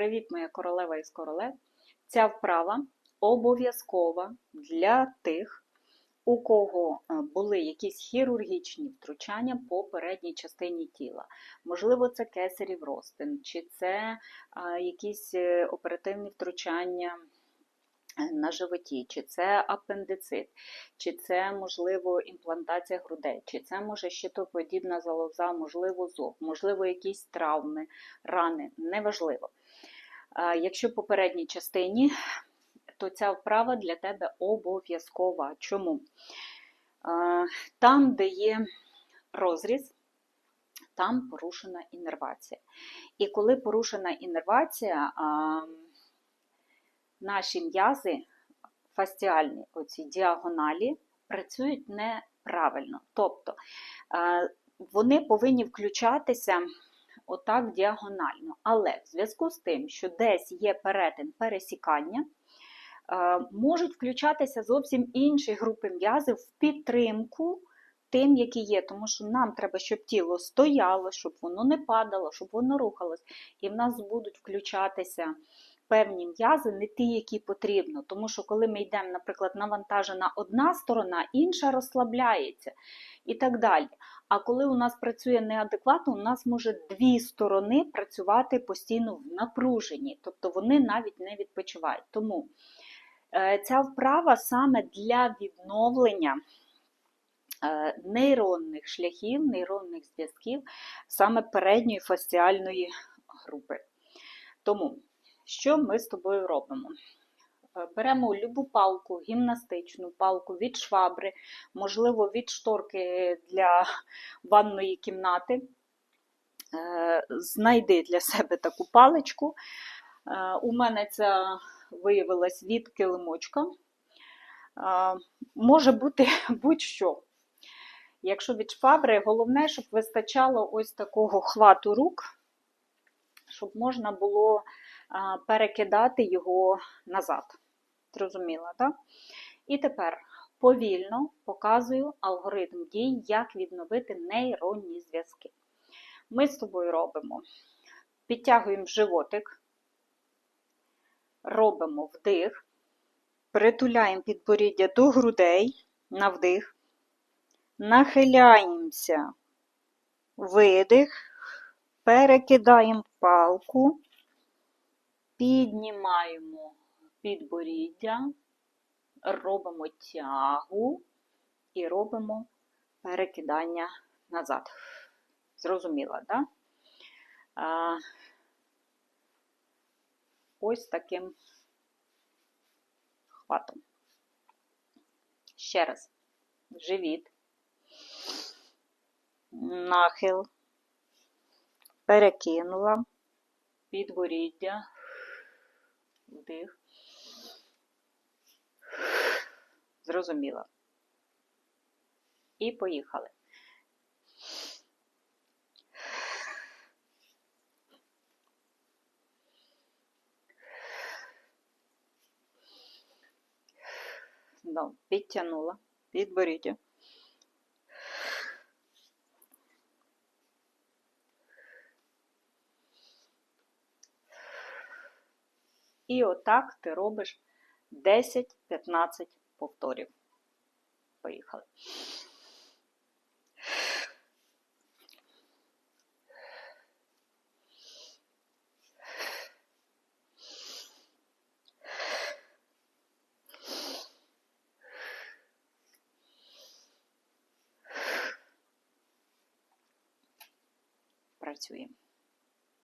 Привіт, моя королева із королев. Ця вправа обов'язкова для тих, у кого е, були якісь хірургічні втручання по передній частині тіла. Можливо, це кесарів ростин, чи це якісь е, оперативні втручання на животі, чи це апендицит, чи це, можливо, імплантація грудей, чи це може щитоподібна залоза, можливо, зоб, можливо, якісь травми, рани, неважливо. Якщо в попередній частині, то ця вправа для тебе обов'язкова. Чому? Там, де є розріз, там порушена іннервація. І коли порушена іннервація, а, наші м'язи фасціальні, оці діагоналі, працюють неправильно. Тобто вони повинні включатися отак діагонально. Але в зв'язку з тим, що десь є перетин пересікання, е, можуть включатися зовсім інші групи м'язів в підтримку тим, які є. Тому що нам треба, щоб тіло стояло, щоб воно не падало, щоб воно рухалось. І в нас будуть включатися певні м'язи, не ті, які потрібно. Тому що коли ми йдемо, наприклад, навантажена одна сторона, інша розслабляється і так далі. А коли у нас працює неадекватно, у нас може дві сторони працювати постійно в напруженні, тобто вони навіть не відпочивають. Тому е, ця вправа саме для відновлення е, нейронних шляхів, нейронних зв'язків, саме передньої фасціальної групи. Тому, що ми з тобою робимо? Е, Беремо любу палку, гімнастичну палку від швабри, можливо, від шторки для ванної кімнати. Е, Знайди для себе таку паличку. Е, У мене це виявилось від килимочка. Може бути будь-що. Якщо від швабри, головне, щоб вистачало ось такого хвату рук, щоб можна було перекидати його назад. Зрозуміла, так? І тепер повільно показую алгоритм дій, як відновити нейронні зв'язки. Ми з тобою робимо, підтягуємо животик, робимо вдих, притуляємо підборіддя до грудей на вдих, нахиляємося, видих, перекидаємо палку, піднімаємо підборіддя, робимо тягу і робимо перекидання назад. Зрозуміла, так? Да? Ось таким хватом. Ще раз. Живіт, нахил, перекинула, підборіддя, вдих. Зрозуміла. І поїхали. Ну, підтягнула, підборіддя. І отак ти робиш 10-15 повторів. Поїхали. Працюємо.